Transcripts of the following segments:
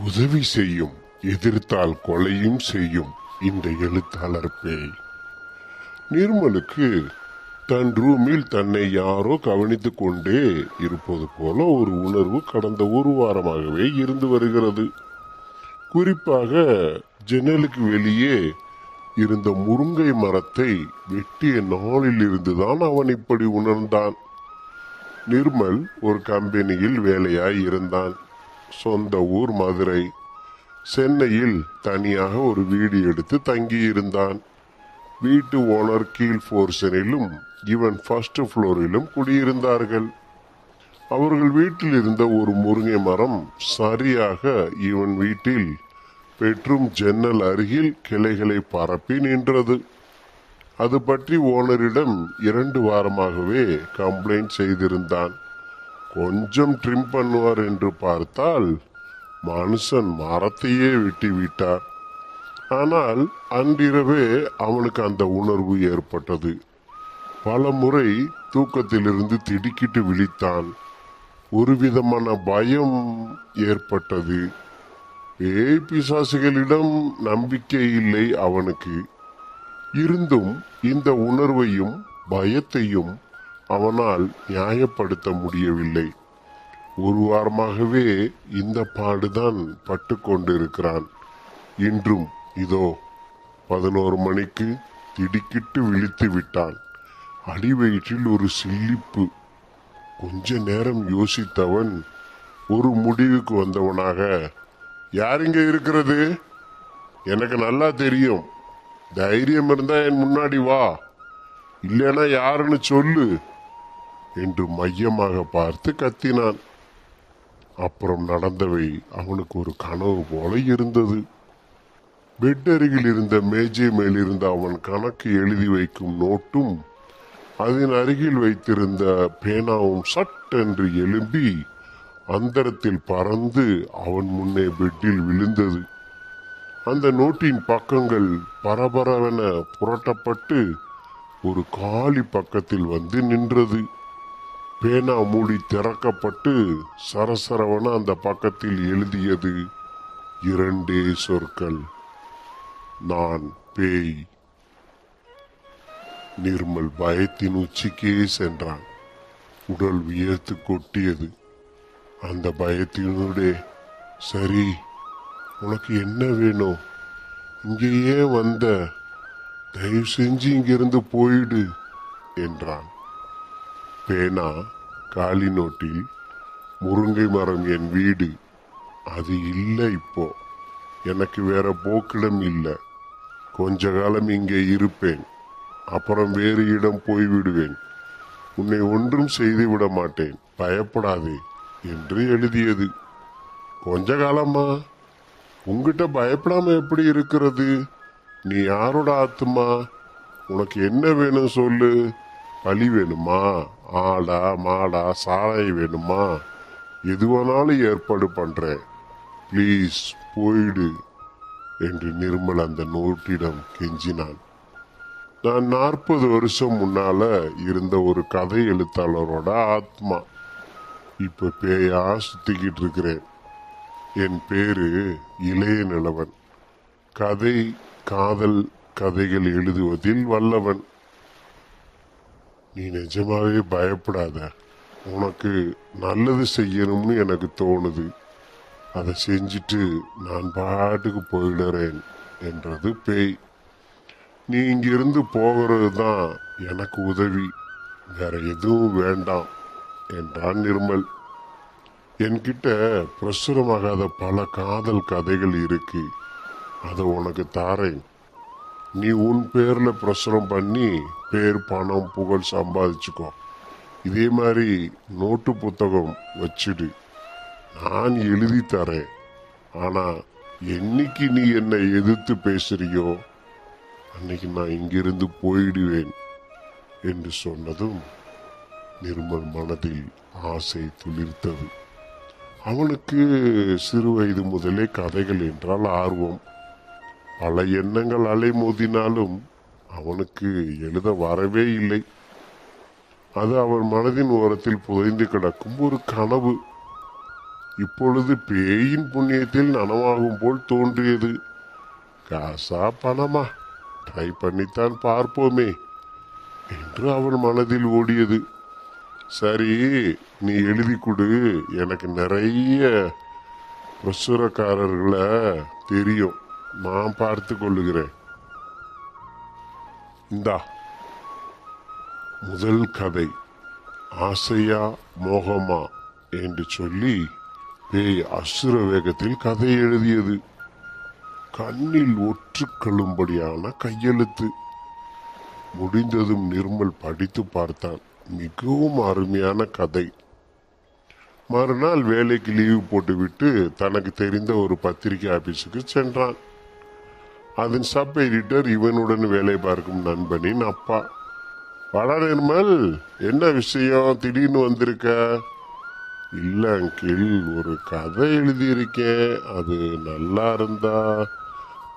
உதவி செய்யும் எதிர்த்தால் கொலையும் செய்யும் இந்த எழுத்தாளர் பேய் நிர்மலுக்கு தன் ரூமில் தன்னை யாரோ கவனித்து கொண்டே இருப்பது போல ஒரு உணர்வு கடந்த ஒரு வாரமாகவே இருந்து வருகிறது. குறிப்பாக ஜன்னலுக்கு வெளியே இருந்த முருங்கை மரத்தை வெட்டிய நாளில் இருந்துதான் அவன் இப்படி உணர்ந்தான். நிர்மல் ஒரு கம்பெனியில் வேலையாய் இருந்தான். சொந்த ஊர் மதுரை. சென்னையில் தனியாக ஒரு வீடு எடுத்து தங்கியிருந்தான். வீட்டு ஓனர் கீழ் போர்ஷனிலும் இவன் ஃபர்ஸ்ட் ஃப்ளோரிலும் குடியிருந்தார்கள். அவர்கள் வீட்டில் இருந்த ஒரு முருங்கை மரம் சரியாக இவன் வீட்டில் பெட்ரூம் ஜன்னல் அருகில் கிளைகளை பரப்பி நின்றது. அது பற்றி ஓனரிடம் இரண்டு வாரமாகவே கம்ப்ளைண்ட் செய்திருந்தான். கொஞ்சம் ட்ரிம் பண்ணுவார் என்று பார்த்தால் மனுஷன் மரத்தையே வெட்டி விட்டார். ஆனால் அன்றிரவே அவனுக்கு அந்த உணர்வு ஏற்பட்டது. பல முறை தூக்கத்திலிருந்து திடுக்கிட்டு விழித்தான். ஒரு விதமான பயம் ஏற்பட்டது. பேய் பிசாசுகளிடம் நம்பிக்கை இல்லை அவனுக்கு. இருந்தும் இந்த உணர்வையும் பயத்தையும் அவனால் நியாயப்படுத்த முடியவில்லை. ஒரு வாரமாகவே இந்த பாடுதான் பட்டு கொண்டிருக்கிறான். இன்றும் இதோ பதினோரு மணிக்கு திடுக்கிட்டு விழித்து விட்டான். அடிவயிற்றில் ஒரு சில்லிப்பு. கொஞ்ச நேரம் யோசித்தவன் ஒரு முடிவுக்கு வந்தவனாக யாருங்க இருக்கிறது? எனக்கு நல்லா தெரியும். தைரியம் இருந்தா என் முன்னாடி வா. இல்லைன்னா யாருன்னு சொல்லு. என்று மையமாக பார்த்து கத்தினான். அப்புறம் நடந்தவை அவனுக்கு ஒரு கனவு போல இருந்தது. பெட் அருகில் இருந்த மேஜை மேலிருந்த அவன் கணக்கு எழுதி வைக்கும் நோட்டும் அதன் அருகில் வைத்திருந்த பேனாவும் சட்டென்று எழும்பி அந்தரத்தில் பறந்து அவன் முன்னே பெட்டில் விழுந்தது. அந்த நோட்டின் பக்கங்கள் பரபரவென புரட்டப்பட்டு ஒரு காலி பக்கத்தில் வந்து நின்றது. பேனா மூடி திறக்கப்பட்டு சரசரவன அந்த பக்கத்தில் எழுதியது இரண்டே சொற்கள் நான் பேய். நிர்மல் பயத்தின் உச்சிக்கே சென்றான். உடல் வியர்த்து கொட்டியது. அந்த பயத்தினுடைய சரி உனக்கு என்ன வேணும்? இங்கேயே வந்த தயவு செஞ்சு இங்கிருந்து போயிடு என்றான். பேனா காலி நோட்டில் முருங்கை மரம் என் வீடு. அது இல்லை இப்போ. எனக்கு வேற போக்கிடம் இல்லை. கொஞ்ச காலம் இங்கே இருப்பேன். அப்புறம் வேறு இடம் போய்விடுவேன் உன்னை ஒன்றும் செய்து விட மாட்டேன். பயப்படாதே என்று எழுதியது. கொஞ்ச காலமா? உங்ககிட்ட பயப்படாம எப்படி இருக்கிறது? நீ யாரோட ஆத்துமா? உனக்கு என்ன வேணும் சொல்லு? பழி வேணுமா? ஆடா மாடா சாலை வேணுமா? எது வேணாலும் ஏற்பாடு பண்ணுறேன் ப்ளீஸ் போயிடு என்று நிர்மல் அந்த நோட்டிடம் கெஞ்சினான். நான் நாற்பது வருஷம் முன்னால் இருந்த ஒரு கதை எழுத்தாளரோட ஆத்மா. இப்போ பேயா சுத்திக்கிட்டு இருக்கிறேன். என் பேரு இளைய நிலவன் கதை காதல் கதைகள் எழுதுவதில் வல்லவன். நீ நிஜமாவே பயப்படாத. உனக்கு நல்லது செய்யணும்னு எனக்கு தோணுது. அதை செஞ்சுட்டு நான் பாட்டுக்கு போயிடுறேன் என்றது பேய். நீ இங்கிருந்து போகிறது தான் எனக்கு உதவி. வேற எதுவும் வேண்டாம் என்றான் நிர்மல். என்கிட்ட பிரசுரமாகாத பல காதல் கதைகள் இருக்கு. அதை உனக்கு தாரேன். நீ உன் பேரில் பிரசுரம் பண்ணி பேர் பணம் புகழ் சம்பாதிச்சுக்கோ. இதே மாதிரி நோட்டு புத்தகம் வச்சுடு. நான் எழுதி தரேன். ஆனால் என்னைக்கு நீ என்னை எதிர்த்து பேசுறியோ அன்னைக்கு நான் இங்கிருந்து போயிடுவேன் என்று சொன்னதும் நிர்மல் மனதில் ஆசை துளிர்த்தது. அவனுக்கு சிறு வயது முதலே கதைகள் என்றால் ஆர்வம். பல எண்ணங்கள் அலைமோதினாலும் அவனுக்கு எழுத வரவே இல்லை. அது அவன் மனதின் ஓரத்தில் புதைந்து கிடக்கும் ஒரு கனவு. இப்பொழுது பேயின் புண்ணியத்தில் நனவாகும் போல் தோன்றியது. காசா பணமா? ட்ரை பண்ணித்தான் பார்ப்போமே என்று அவள் மனதில் ஓடியது. சரி நீ எழுதி கொடு. எனக்கு நிறைய பிரசுரக்காரர்களை தெரியும். நான் பார்த்து கொள்ளுகிறேன். இந்தா முதல் கதை ஆசையா மோகமா என்று சொல்லி பேய் அசுர வேகத்தில் கதை எழுதியது. கண்ணில் ஒற்றுக்கொள்ளும்படியான கையெழுத்து. முடிந்ததும் நிர்மல் படித்து பார்த்தான். மிகவும் அருமையான கதை. மறுநாள் வேலைக்கு லீவு போட்டுவிட்டு தனக்கு தெரிந்த ஒரு பத்திரிகை ஆபீஸுக்கு சென்றான். அதன் சப் எடிட்டர் இவனுடன் வேலை பார்க்கும் நண்பனின் அப்பா. வட நிர்மல் என்ன விஷயம்? திடீர்னு வந்திருக்க? இல்லை அங்கிள் ஒரு கதை எழுதியிருக்கேன். அது நல்லா இருந்தா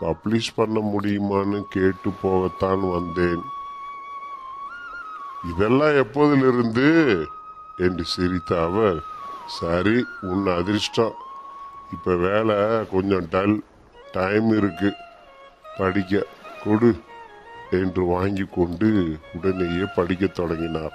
பப்ளிஷ் பண்ண முடியுமான்னு கேட்டு போகத்தான் வந்தேன். இதெல்லாம் எப்போதிலிருந்து? என்று சிரித்த அவர். சரி உன் அதிர்ஷ்டம். இப்போ வேலை கொஞ்சம் டல். டைம் இருக்குது படிக்க கொடு என்று வாங்கி கொண்டு உடனேயே படிக்கத் தொடங்கினார்.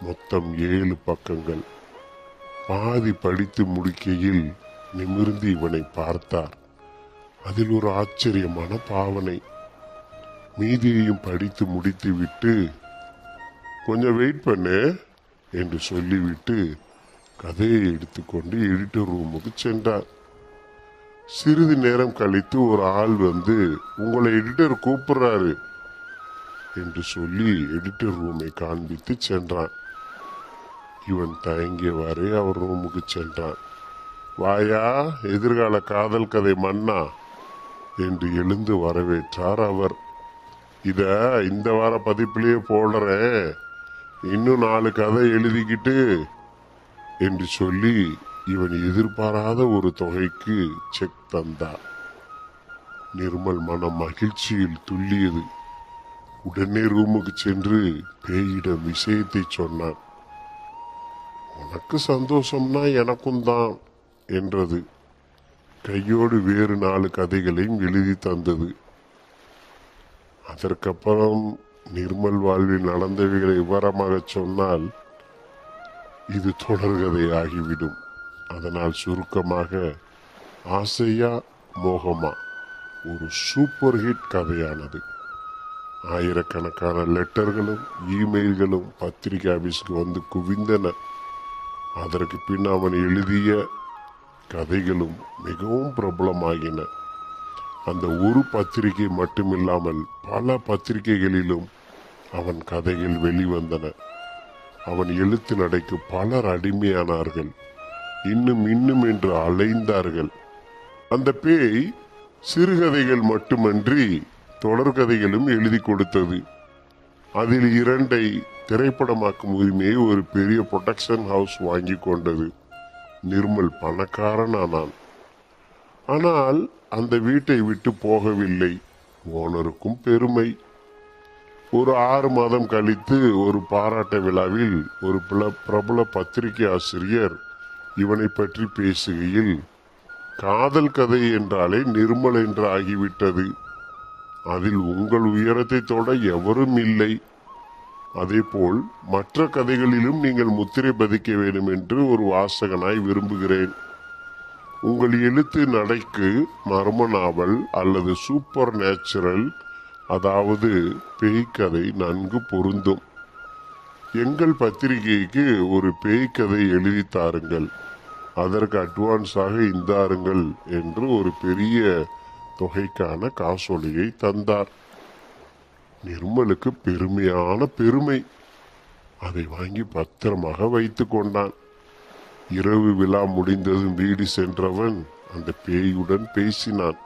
மொத்தம் ஏழு பக்கங்கள். பாதி படித்து முடிக்கையில் நிமிர்ந்து இவனை பார்த்தார். அதில் ஒரு ஆச்சரியமான பாவனை. மீதியையும் படித்து முடித்துவிட்டு கொஞ்சம் வெயிட் பண்ணு என்று சொல்லிவிட்டு கதையை எடுத்துக்கொண்டு எடிட்டர் ரூமுக்கு சென்றார். சிறிது நேரம் கழித்து ஒரு ஆள் வந்து உங்களை எடிட்டர் கூப்பிடுறாரு என்று சொல்லி எடிட்டர் ரூமை காண்பித்து சென்றான். இவன் தயங்கியவாறே அவர் ரூமுக்கு சென்றான். வாயா எதிர்கால காதல் கதை மன்னா என்று எழுந்து வரவேற்றார் அவர். இத இந்த வார பதிப்பிலேயே போடுறேன் இன்னும் நாலு கதை எழுதிக்கிட்டு என்று சொல்லி இவன் எதிர்பாராத ஒரு தொகைக்கு செக் தந்தார். நிர்மல் மனம் மகிழ்ச்சியில் துள்ளியது. உடனே ரூமுக்கு சென்று பேயிடம் விஷயத்தை சொன்னான். உனக்கு சந்தோஷம்னா எனக்கும் தான் என்றது. கையோடு வேறு நாலு கதைகளையும் எழுதி தந்தது. அதற்கப்புறம் நிர்மல் வாழ்வில் நடந்தவைகளை விவரமாக சொன்னால் இது தொடர்கதை ஆகிவிடும் அதனால் சுருக்கமாக ஆசையா மோகமா ஒரு சூப்பர் ஹிட் கதையானது. ஆயிரக்கணக்கான லெட்டர்களும் இமெயில்களும் பத்திரிகை ஆஃபீஸுக்கு வந்து குவிந்தன. அதற்கு பின் அவன் எழுதிய கதைகளும் மிகவும் பிரபலமாகின. அந்த ஒரு பத்திரிகை மட்டுமில்லாமல் பல பத்திரிகைகளிலும் அவன் கதைகள் வெளிவந்தன. அவன் எழுத்து நடைக்கு பலர் அடிமையானார்கள். இன்னும் இன்னும் என்று அலைந்தார்கள். அந்த பேய் சிறுகதைகள் மட்டுமன்றி தொடர்கதைகளும் எழுதி கொடுத்தது. அதில் இரண்டை திரைப்படமாக்கும் உரிமையை ஒரு பெரிய ப்ரொடக்ஷன் ஹவுஸ் வாங்கி கொண்டது. நிர்மல் பணக்காரனானான். ஆனால் அந்த வீட்டை விட்டு போகவில்லை. ஓனருக்கும் பெருமை. ஒரு ஆறு மாதம் கழித்து ஒரு பாராட்ட விழாவில் ஒரு பில- பிரபல பத்திரிகை ஆசிரியர் இவனை பற்றி பேசுகையில் காதல் கதை என்றாலே நிர்மல் என்று ஆகிவிட்டது அதில் உங்கள் உயரத்தை தொட எவரும் இல்லை. அதேபோல் மற்ற கதைகளிலும் நீங்கள் முத்திரை பதிக்க வேண்டும் என்று ஒரு வாசகனாய் விரும்புகிறேன். உங்கள் எழுத்து நடைக்கு மர்ம நாவல் அல்லது சூப்பர் நேச்சுரல் அதாவது பேய்க்கதை நன்கு பொருந்தும். எங்கள் பத்திரிகைக்கு ஒரு பேய்க்கதை எழுதி தாருங்கள். அதற்கு அட்வான்ஸாக இந்தாருங்கள் என்று ஒரு பெரிய தொகைக்கான காசோலையை தந்தார். நிர்மலுக்கு பெருமையான பெருமை. அதை வாங்கி பத்திரமாக வைத்து கொண்டான். இரவு விழா முடிந்ததும் வீடு சென்றவன் அந்த பேயுடன் பேசினான்.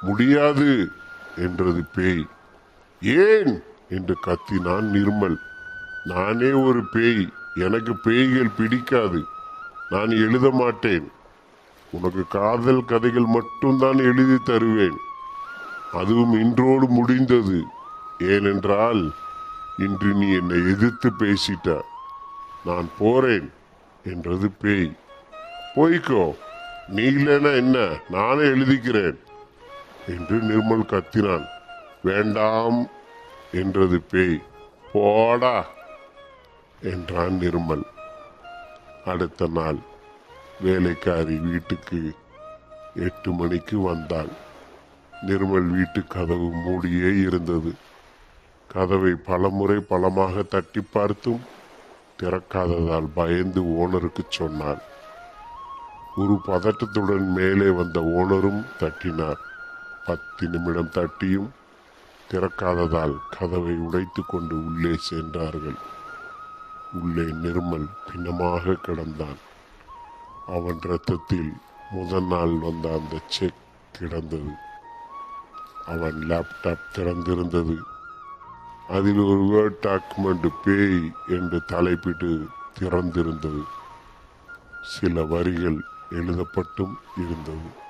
முடியாது என்றது பேய். ஏன்? என்று கத்தினான் நிர்மல். நானே ஒரு பேய். எனக்கு பேய்கள் பிடிக்காது. நான் எழுத மாட்டேன். உனக்கு காதல் கதைகள் மட்டும்தான் எழுதி தருவேன். அதுவும் இன்றோடு முடிந்தது. ஏனென்றால் இன்று நீ என்னை எதிர்த்து பேசிட்ட. நான் போறேன் என்றது பேய். போய்க்கோ. நீ இல்லைன்னா என்ன? நானே எழுதிக்கிறேன் என்று நிர்மல் கத்தினான். வேண்டாம் என்றது பேய். போடா. என்றான் நிர்மல் அடுத்த நாள் வேலைக்காரி வீட்டுக்கு எட்டு மணிக்கு வந்தாள் நிர்மல் வீட்டு கதவு மூடியே இருந்தது. கதவை பலமுறை பலமாக தட்டி பார்த்தும் திறக்காததால் பயந்து ஓனருக்கு சொன்னாள் ஒரு பதட்டத்துடன் மேலே வந்த ஓனரும் தட்டினார். பத்து நிமிடம் தட்டியும் திறக்காததால் கதவை உடைத்து கொண்டு உள்ளே சென்றார்கள். உள்ளே நிர்மல் பிணமாக கிடந்தான். அவன் ரத்தத்தில் முதல் நாள் வந்த அந்த செக் கிடந்தது. அவன் லேப்டாப் திறந்திருந்தது. அதில் ஒரு வேர்ட் டாக்குமெண்ட் பேய் என்று தலைப்பிட்டு திறந்திருந்தது. சில வரிகள் எழுதப்பட்டும் இருந்தது.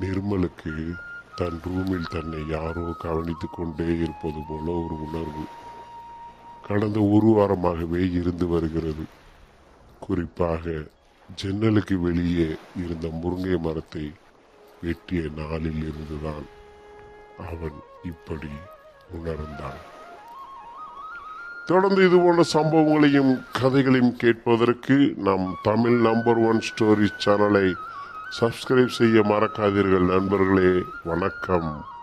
நிர்மலுக்கு தன் ரூமில் தன்னை யாரோ கவனித்துக் கொண்டே இருப்பது போல ஒரு உணர்வு. கடந்த ஒரு வாரமாகவே இருந்து வருகிறது. குறிப்பாக ஜன்னலுக்கு வெளியே இருந்த முருங்கை மரத்தை வெட்டிய நாளில் இருந்துதான் அவன் இப்படி உணர்ந்தான். தொடர்ந்து இது போன்ற சம்பவங்களையும் கதைகளையும் கேட்பதற்கு நம் தமிழ் நம்பர் ஒன் ஸ்டோரி சேனலை சப்ஸ்கிரைப் செய்ய மறக்காதீர்கள். நண்பர்களே வணக்கம்.